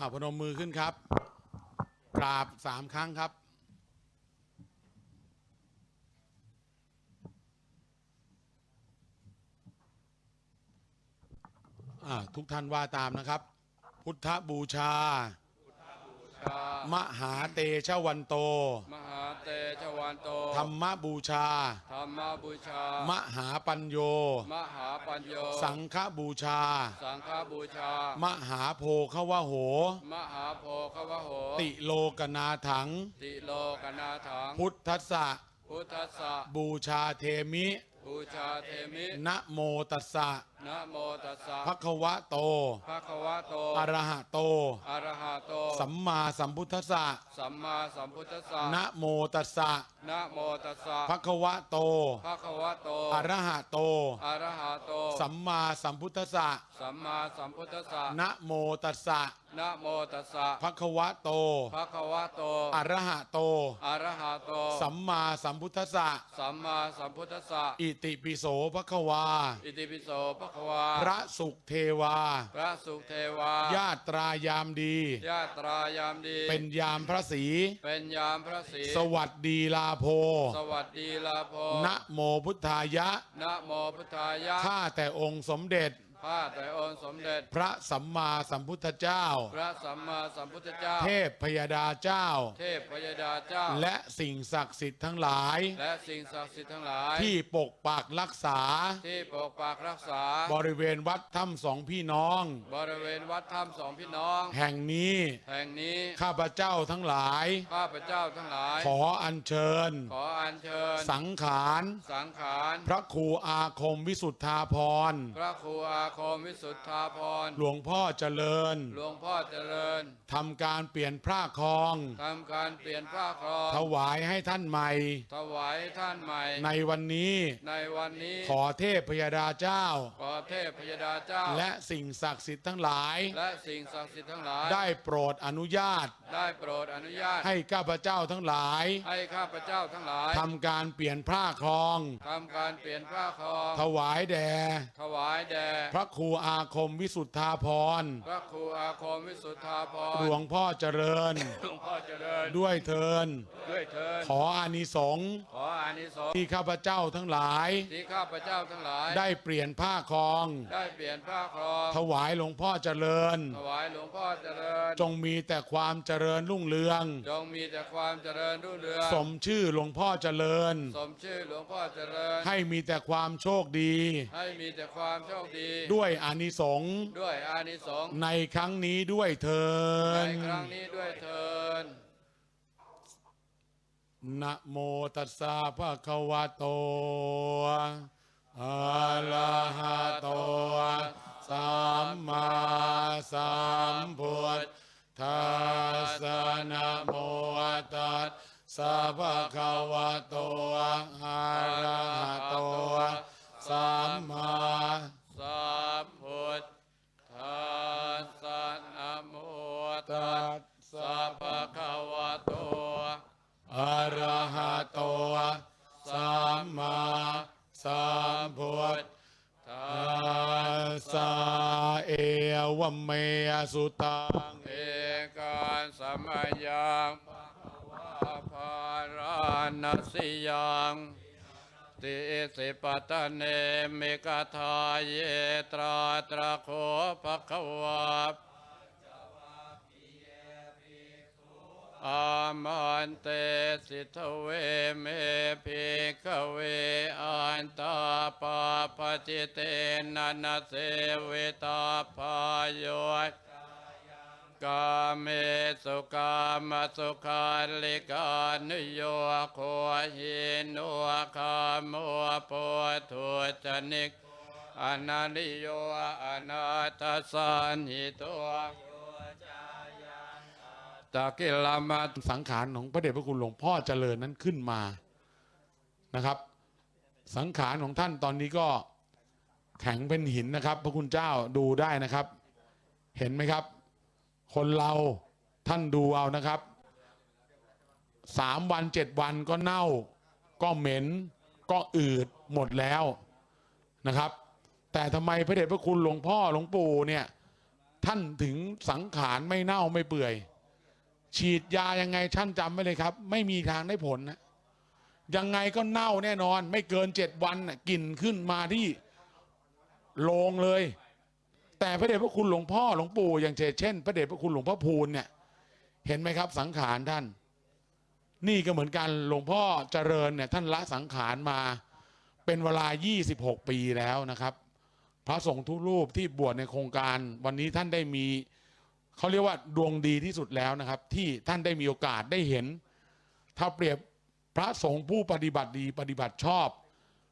อ่าพนมมือขึ้นครับกราบสามครั้งครับ อ่าทุกท่านว่าตามนะครับ พุทธบูชา มหาเตชะวันโต มหา เตชะวันโต ธรรมบูชา ธรรมบูชา มหาปัญโย มหาปัญโย สังฆบูชา สังฆบูชา มหาโพคาวโห มหาโพคาวโห ติโลกนาถัง ติโลกนาถัง พุทธัสสะ พุทธัสสะ บูชาเทมิ บูชาเทมินะโมตัสสะ นะโมตัสสะภะคะวะโตภะคะวะโตอะระหะโต อะระหะโต สัมมาสัมพุทธัสสะสัมมาสัมพุทธัสสะนะโมตัสสะนะโมตัสสะภะคะวะโตภะคะวะโตอะระหะโต อะระหะโต สัมมาสัมพุทธัสสะสัมมาสัมพุทธัสสะนะโมตัสสะนะโมตัสสะภะคะวะโตภะคะวะโตอะระหะโต อะระหะโต สัมมาสัมพุทธัสสะสัมมาสัมพุทธัสสะอิติปิโสภะคะวา อิติปิโสภะคะวา พระสุขเทวา พระสุเทวา ญาตรายามดี ญาตรายามดี เป็นยามพระศรีเป็นยามพระศรีสวัสดีลาโพ สวัสดีลาโพ นะโมพุทธายะ นะโมพุทธายะ ข้าแต่องค์สมเด็จ ข้าแต่องค์สมเด็จ พระสัมมาสัมพุทธเจ้า พระสัมมาสัมพุทธเจ้า เทพพยดาเจ้า เทพพยดาเจ้า และสิ่งศักดิ์สิทธิ์ทั้งหลาย และสิ่งศักดิ์สิทธิ์ทั้งหลาย ที่ปกปักรักษา ที่ปกปักรักษา บริเวณวัดถ้ำสองพี่น้อง บริเวณวัดถ้ำสองพี่น้อง แห่งนี้ แห่งนี้ ข้าพเจ้าทั้งหลาย ข้าพเจ้าทั้งหลาย ขออัญเชิญ ขออัญเชิญ สังขาร สังขาร พระครูอาคมวิสุทธาพร พระครูอาคมวิสุทธาพร หลวงพ่อเจริญ หลวงพ่อเจริญทำการเปลี่ยนพระครอง ทำการเปลี่ยนผ้าครอง ถวายให้ท่านใหม่ ถวายท่านใหม่ ในวันนี้ ในวันนี้ ขอเทพพยดาเจ้า ขอเทพพยดาเจ้า และสิ่งศักดิ์สิทธิ์ทั้งหลาย และสิ่งศักดิ์สิทธิ์ทั้งหลาย ได้โปรดอนุญาต ได้โปรดอนุญาต ให้ข้าพเจ้าทั้งหลาย ให้ข้าพเจ้าทั้งหลายทำการเปลี่ยนผ้าครอง ทำการเปลี่ยนผ้าครอง ถวายแด่ ถวายแด่พระครูอาคมวิสุทธาพร พระครูอาคมวิสุทธาพรหลวงพ่อเจริญ หลวงพ่อเจริญ ด้วยเทิน ด้วยเทิน ขออานิสงส์ ขออานิสงส์ ที่ข้าพเจ้าทั้งหลาย ที่ข้าพเจ้าทั้งหลาย ได้เปลี่ยนผ้าครอง ได้เปลี่ยนผ้าครอง ถวายหลวงพ่อเจริญ ถวายหลวงพ่อเจริญ จงมีแต่ความเจริญรุ่งเรือง จงมีแต่ความเจริญรุ่งเรือง สมชื่อหลวงพ่อเจริญ สมชื่อหลวงพ่อเจริญ ให้มีแต่ความโชคดี ให้มีแต่ความโชคดีด้วยอานิสงส์ด้วยอานิสงส์ในครั้งนี้ด้วยเทิในนครั้งนี้ด้วยเทินนะโมตัสสะภะคะวะโตอะระหะโตสัมมาสัมพุทธัสสะนะโมตัสสะภะคะวะโตอะระหะโตสัมมา หะโตสัมมาสัมพุทธัสสะเอวเมสุตังเอการสมัยยังภะวะภารานัสสิยังติสิปตตเนมิกทาเยตราตระโคภะควะ อามันเตสิทเวเมภิกขเวอันตาปาปจิเตนะนะเสวิตาพายโย กาเมสุกามสุขาลิกานุโยโคหินุคาโมโพธุจนิกอนันโยอนาตสันหิตัว ตะกิลามาสังขารของพระเดชพระคุณหลวงพ่อเจริญนั้นขึ้นมานะครับ สังขารของท่านตอนนี้ก็แข็งเป็นหินนะครับ พระคุณเจ้าดูได้นะครับ เห็นไหมครับ คนเราท่านดูเอานะครับสามวันเจ็ดวันก็เน่า ก็เหม็น ก็อืดหมดแล้วนะครับ แต่ทำไมพระเดชพระคุณหลวงพ่อหลวงปู่เนี่ยท่านถึงสังขารไม่เน่าไม่เปื่อย ฉีดยายังไงท่านจำไว้เลยครับ ไม่มีทางได้ผลนะยังไงก็เน่าแน่นอน ไม่เกินเจ็ดวันน่ะกลิ่นขึ้นมาที่โลงเลย แต่พระเดชพระคุณหลวงพ่อหลวงปู่อย่างเช่น พระเดชพระคุณหลวงพ่อพูนเนี่ย เห็นไหมครับสังขารท่าน นี่ก็เหมือนกันหลวงพ่อเจริญเนี่ยท่านละสังขารมาเป็นเวลา 26 ปีแล้วนะครับ พระสงฆ์ทุกรูปที่บวชในโครงการวันนี้ท่านได้มี เขาเรียกว่าดวงดีที่สุดแล้วนะครับ ที่ท่านได้มีโอกาสได้เห็น ถ้าเปรียบพระสงฆ์ผู้ปฏิบัติดีปฏิบัติชอบ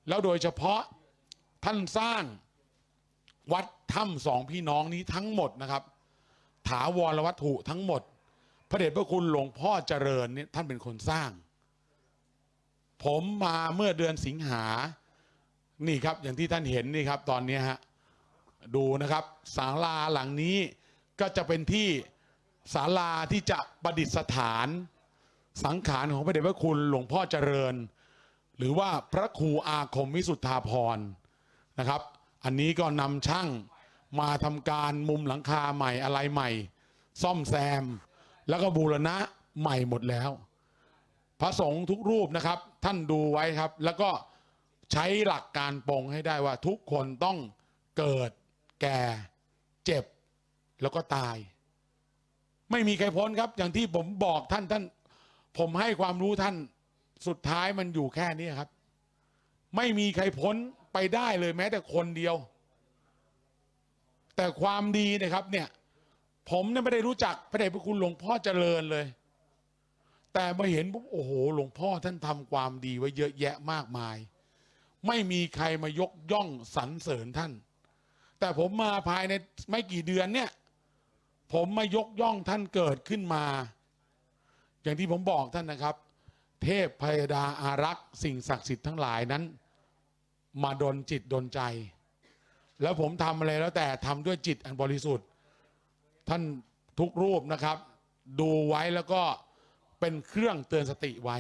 แล้วโดยเฉพาะท่านสร้างวัดถ้ำสองพี่น้องนี้ทั้งหมดนะครับ ถาวรวัตถุทั้งหมด พระเดชพระคุณหลวงพ่อเจริญเนี่ยท่านเป็นคนสร้าง ผมมาเมื่อเดือนสิงหานี่ครับอย่างที่ท่านเห็นนี่ครับตอนนี้ฮะดูนะครับศาลาหลังนี้ ก็จะเป็นที่ศาลาที่จะประดิษฐานสังขารของพระเดชพระคุณหลวงพ่อเจริญ หรือว่าพระครูอาคมวิสุทธาพรนะครับ อันนี้ก็นำช่างมาทำการมุมหลังคาใหม่อะไรใหม่ ซ่อมแซม แล้วก็บูรณะใหม่หมดแล้ว พระสงฆ์ทุกรูปนะครับ ท่านดูไว้ครับ แล้วก็ใช้หลักการปรงให้ได้ว่าทุกคนต้องเกิดแก่เจ็บ แล้วก็ตาย ไม่มีใครพ้นครับ อย่างที่ผมบอกท่านท่าน ผมให้ความรู้ท่านสุดท้ายมันอยู่แค่นี้ครับ ไม่มีใครพ้นไปได้เลยแม้แต่คนเดียว แต่ความดีนะครับ เนี่ย ผมเนี่ยไม่ได้รู้จักพระเดชพระคุณหลวงพ่อเจริญเลย แต่มาเห็นปุ๊บโอ้โห หลวงพ่อท่านทำความดีไว้เยอะแยะมากมาย ไม่มีใครมายกย่องสรรเสริญท่าน แต่ผมมาภายในไม่กี่เดือนเนี่ย ผมมายกย่องท่านเกิดขึ้นมา อย่างที่ผมบอกท่านนะครับ เทพพยดาอารักษ์สิ่งศักดิ์สิทธิ์ทั้งหลายนั้น มาดนจิตดนใจ แล้วผมทำอะไรแล้วแต่ทำด้วยจิตอันบริสุทธิ์ ท่านทุกรูปนะครับ ดูไว้แล้วก็เป็นเครื่องเตือนสติไว้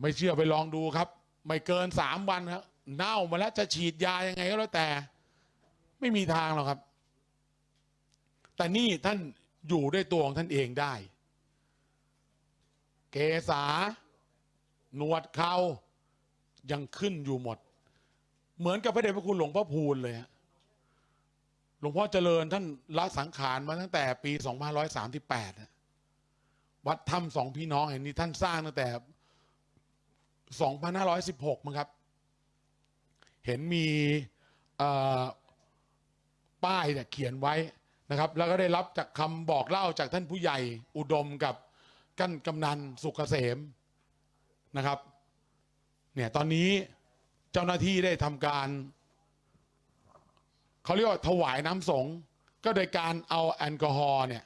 ไม่เชื่อไปลองดูครับ ไม่เกินสามวันครับเน่ามาแล้วจะฉีดยายังไงก็แล้วแต่ ไม่มีทางหรอกครับ แต่นี่ท่านอยู่ด้วยตัวของท่านเองได้ เกษาหนวดเขายังขึ้นอยู่หมด เหมือนกับพระเดชพระคุณหลวงพ่อพูนเลยฮะหลวงพ่อเจริญท่านละสังขารมาตั้งแต่ปี 2538 วัดถ้ำสองพี่น้องแห่งนี้ท่านสร้างตั้งแต่ 2516มั้งครับ เห็นมีป้ายเนี่ยเขียนไว้ นะครับ แล้วก็ได้รับจากคำบอกเล่าจากท่านผู้ใหญ่อุดมกับกั้นกำนันสุกเกษมนะครับเนี่ยตอนนี้เจ้าหน้าที่ได้ทำการเขาเรียกว่าถวายน้ำสงก็โดยการเอาแอลกอฮอล์เนี่ย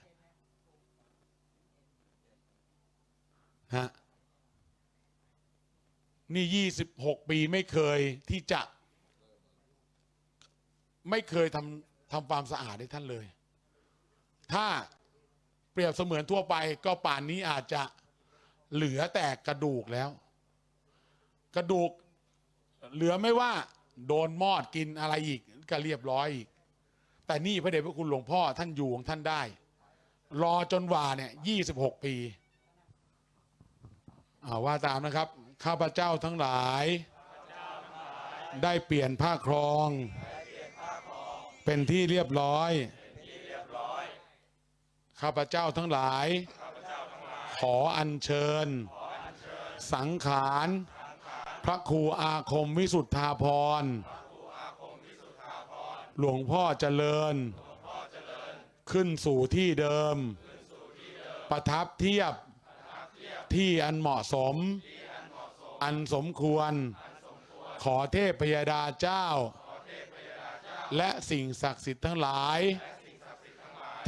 ฮะนี่ยี่สิบหกปีไม่เคยที่จะ ไม่เคยทำทำความสะอาดให้ท่านเลย ถ้าเปรียบเสมือนทั่วไป ก็ป่านนี้อาจจะเหลือแต่กระดูกแล้ว กระดูกเหลือไม่ว่า โดนมอดกินอะไรอีกก็เรียบร้อยอีก แต่นี่พระเดชพระคุณหลวงพ่อท่านอยู่ของท่านได้ รอจนว่าเนี่ยยี่สิบหกปีว่าตามนะครับ ข้าพเจ้าทั้งหลาย ได้เปลี่ยนผ้าครอง เป็นที่เรียบร้อย ข้าพเจ้าทั้งหลาย ขออัญเชิญ สังขาร พระครูอาคมวิสุทธาพร หลวงพ่อเจริญ ขึ้นสู่ที่เดิม ประทับเทียบที่อันเหมาะสม อันสมควร ขอเทพพยดาเจ้า และสิ่งศักดิ์สิทธิ์ทั้งหลาย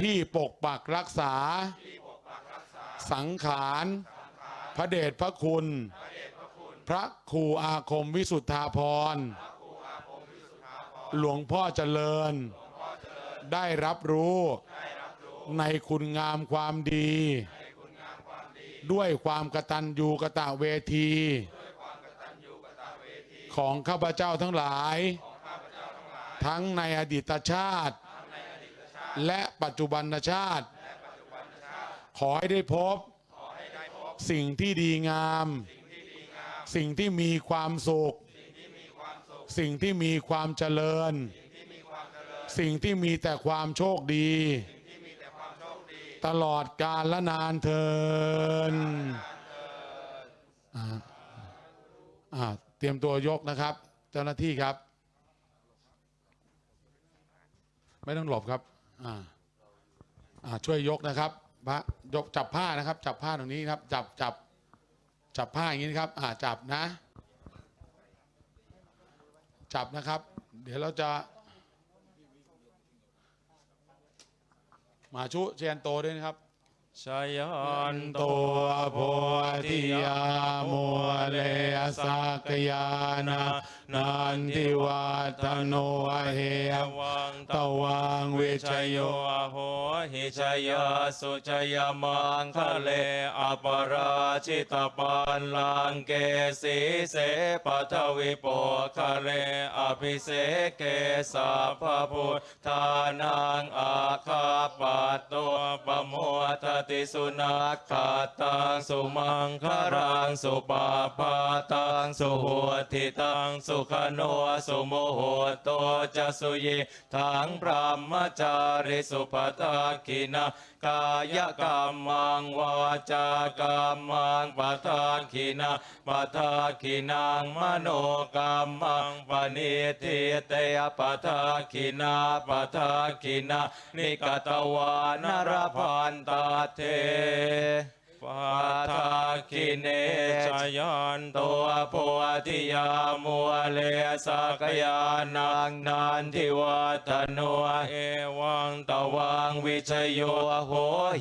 ที่ปกปักรักษา สังขารพระเดชพระคุณ พระครูอาคมวิสุทธาพร หลวงพ่อเจริญ ได้รับรู้ในคุณงามความดี ด้วยความกตัญญูกตะเวที ของข้าพเจ้าทั้งหลาย ทั้งในอดีตชาติ และปัจจุบันชาติ ขอให้ได้พบ สิ่งที่ดีงาม สิ่งที่มีความสุข สิ่งที่มีความเจริญ สิ่งที่มีแต่ความโชคดี ตลอดกาลและนานเทินอ่าอ่าเตรียมตัวยกนะครับ เจ้าหน้าที่ครับ ไม่ต้องหลบครับ อ่าอ่าช่วยยกนะครับพระยกจับผ้านะครับ จับผ้าตรงนี้ครับ จับจับจับผ้าอย่างนี้นะครับ อ่าจับนะ จับนะครับ เดี๋ยวเราจะ มาชุเชียนโตด้วยนะครับชยันโตโพธิยาโมเลสักยานา นันทิวัฒโนเฮวังตวังเวชโยโหหิชยาสุชยมังคะเลอปราชิตปันลังเกสีเสปัทวิโปคะเลอภิเสเกสัพพุทธานังอาคาปัตโตปโมทติสุนักขาตังสุมังคารังสุปาปาตังสุโหติตังสุขโนสุโมโหโตจะสุยิทังพระมจาริสุปตาคินากายกรรมังวาจากรรมังปทาคินาปทาคินังมโนกรรมังปณิทิเตยปทาคินาปทาคินานิกตวานรพันตาเท ปาทาคิเนชยันตัวโพธิยามัวเลสักยานังนันทิวัฒโนเอวังตวังวิชโยโห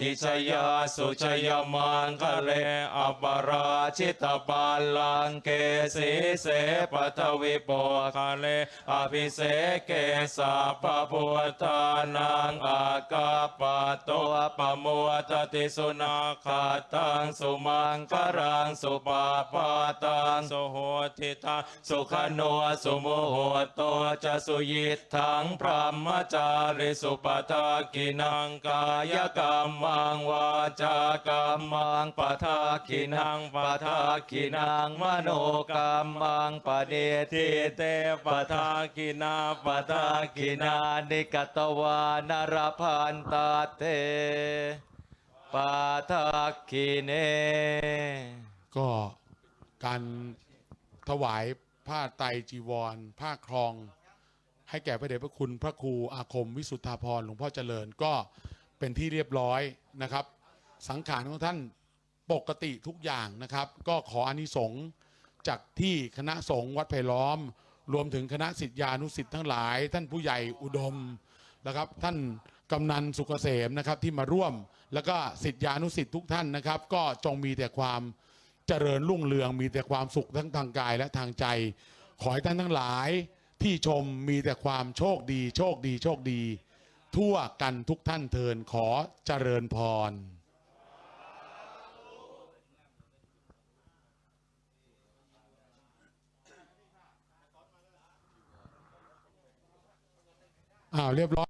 หิชยาสุชยมังคะเลอปราชิตปาลังเกสีเสปัทวิโปคะเลอภิเสเกสัพพุทธานังอากาปะโตปโมทติสุนาคาตตังสุมังคารังสุปาปาตังสุโหติตาสุขโนสุโมโหโตจะสุยิทังพระมจาริสุปทากินังกายกรรมังวาจากรรมังปทากินังปทากินังมโนกรรมังปเดทิเตปทากินาปทากินานิกตวานรพันตาเต ปาทักขิเน ก็การถวายผ้าไตรจีวร ผ้าครอง ให้แก่พระเดชพระคุณพระครูอาคมวิสุทธาพรหลวงพ่อเจริญก็เป็นที่เรียบร้อยนะครับ สังขารของท่านปกติทุกอย่างนะครับ ก็ขออานิสงส์จากที่คณะสงฆ์วัดไผ่ล้อม รวมถึงคณะสิทธิานุสิทธ์ทั้งหลาย ท่านผู้ใหญ่อุดมนะครับ ท่าน กำนันสุกเกษมนะครับที่มาร่วม แล้วก็สิทธิานุสิทธิ์ทุกท่านนะครับ ก็จงมีแต่ความเจริญรุ่งเรือง มีแต่ความสุขทั้งทางกายและทางใจ ขอให้ท่านทั้งหลายที่ชมมีแต่ความโชคดี โชคดีโชคดี ทั่วกันทุกท่านเทินขอเจริญพรอ้าวเรียบร้อย